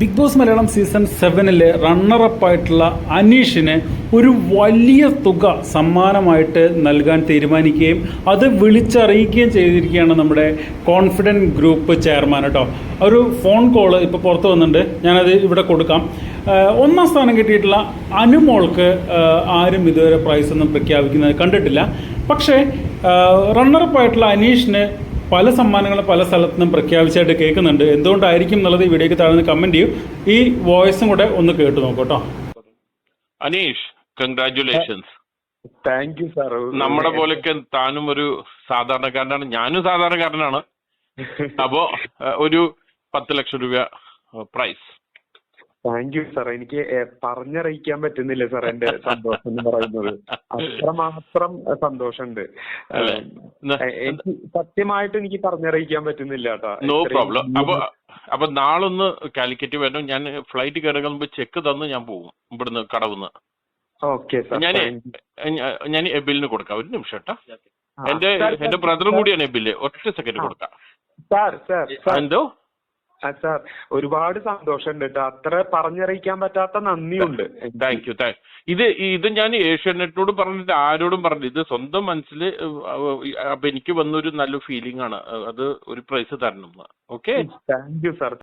Big Boss Malayalam season സെവനിലെ റണ്ണറപ്പായിട്ടുള്ള അനീഷിന് ഒരു വലിയ തുക സമ്മാനമായിട്ട് നൽകാൻ തീരുമാനിക്കുകയും അത് വിളിച്ചറിയിക്കുകയും ചെയ്തിരിക്കുകയാണ് നമ്മുടെ കോൺഫിഡന്റ് ഗ്രൂപ്പ് ചെയർമാൻ കേട്ടോ ഒരു ഫോൺ കോൾ ഇപ്പോൾ പുറത്ത് വന്നിട്ടുണ്ട്. ഞാനത് ഇവിടെ കൊടുക്കാം. ഒന്നാം സ്ഥാനം കിട്ടിയിട്ടുള്ള അനുമോൾക്ക് ആരും ഇതുവരെ പ്രൈസൊന്നും പ്രഖ്യാപിക്കുന്നത് കണ്ടിട്ടില്ല. പക്ഷേ റണ്ണറപ്പായിട്ടുള്ള അനീഷിന് പല സമ്മാനങ്ങളും പല സ്ഥലത്തു നിന്നും പ്രഖ്യാപിച്ചായിട്ട് കേൾക്കുന്നുണ്ട്. എന്തുകൊണ്ടായിരിക്കും എന്നുള്ളത് ഈ വീഡിയോക്ക് താഴ്ന്ന് കമന്റ് ചെയ്യും. ഈ വോയിസും കൂടെ ഒന്ന് കേട്ടു നോക്കട്ടോ കേട്ടോ. Aneesh congratulations thank you sir നമ്മുടെ പോലൊക്കെ താനും ഒരു സാധാരണക്കാരനാണ്. ഞാനും സാധാരണക്കാരനാണ്. അപ്പോ ഒരു പത്ത് ലക്ഷം രൂപ പ്രൈസ് താങ്ക് യു സാർ എനിക്ക് പറഞ്ഞറിയിക്കാൻ പറ്റുന്നില്ല സാർ എന്റെ സന്തോഷം എന്ന് പറയുന്നത്. അത്രമാത്രം സന്തോഷമുണ്ട്. എനിക്ക് സത്യമായിട്ട് എനിക്ക് പറഞ്ഞറിയിക്കാൻ പറ്റുന്നില്ല കേട്ടോ. നോ പ്രോബ്ലം അപ്പൊ അപ്പൊ നാളൊന്ന് കാലിക്കറ്റ് വരണം. ഞാൻ ഫ്ലൈറ്റ് കയറുന്ന മുമ്പ് ചെക്ക് തന്ന് ഞാൻ പോകും ഇവിടുന്ന് കടവുന്ന്. ഓക്കെ സാർ ഞാൻ. ഞാൻ എബിലിന് കൊടുക്കാം. ഒരു നിമിഷം കേട്ടോ. എന്റെ എന്റെ ബ്രദറും കൂടിയാണ് എബിൽ ഒറ്റ സെക്കൻഡ് കൊടുക്കാം. സാർ സാർ എന്തോ? ആ, സാർ ഒരുപാട് സന്തോഷമുണ്ട് കേട്ടോ അത്ര പറഞ്ഞറിയിക്കാൻ പറ്റാത്ത നന്ദിയുണ്ട്. താങ്ക് യു താങ്ക് ഇത് ഇത് ഞാൻ ഏഷ്യാനെറ്റിനോട് പറഞ്ഞിട്ട് ആരോടും പറഞ്ഞില്ല. ഇത് സ്വന്തം മനസ്സിൽ അപ്പൊ എനിക്ക് വന്നൊരു നല്ല ഫീലിംഗ് ആണ്. അത് ഒരു പ്രൈസ് തരണം ഓക്കെ താങ്ക് യു സാർ